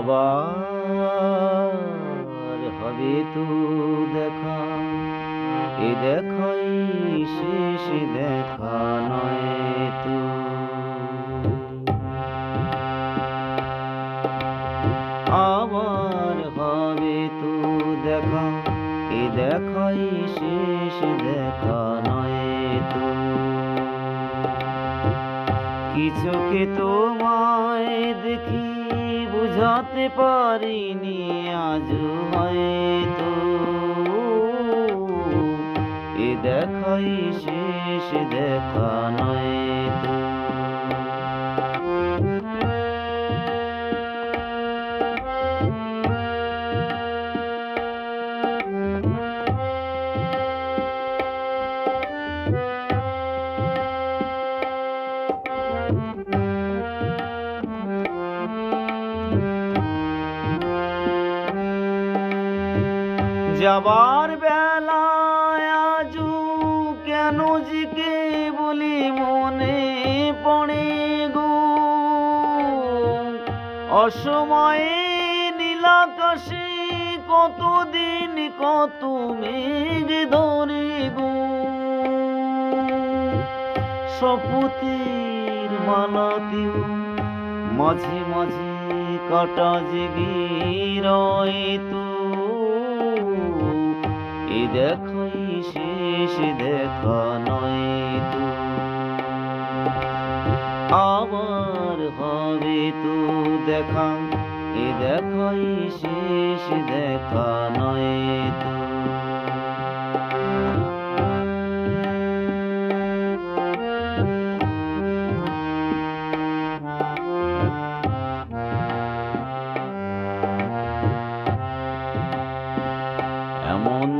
আবার হবে তো দেখা। এ দেখাই শেষ দেখা নয় তো। আবার হবে তো দেখা, এ দেখাই শেষ দেখা নয় তো। কিছুকে তোমায় দেখি? বুঝাতে পারিনি আজ হয়তো এ দেখাই শেষ দেখা নয় তো। যাবার বেলায় আজু কেন জিকে বলি মনে পড়ে গো? অসময়ে নীলাকাশে কতদিন কত মেঘ ধরে গো? শপথের মালাতেও মাঝে মাঝে কাটা জেগে রয় তো। এ দেখাই শেষ দেখা তো। আবার হবে তো দেখা, এ দেখাই শেষ দেখা নয় তো। এমন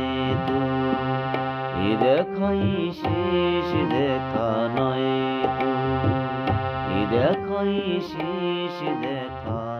দেখাই শেষ দেখা নয়। দেখাই শেষ দেখা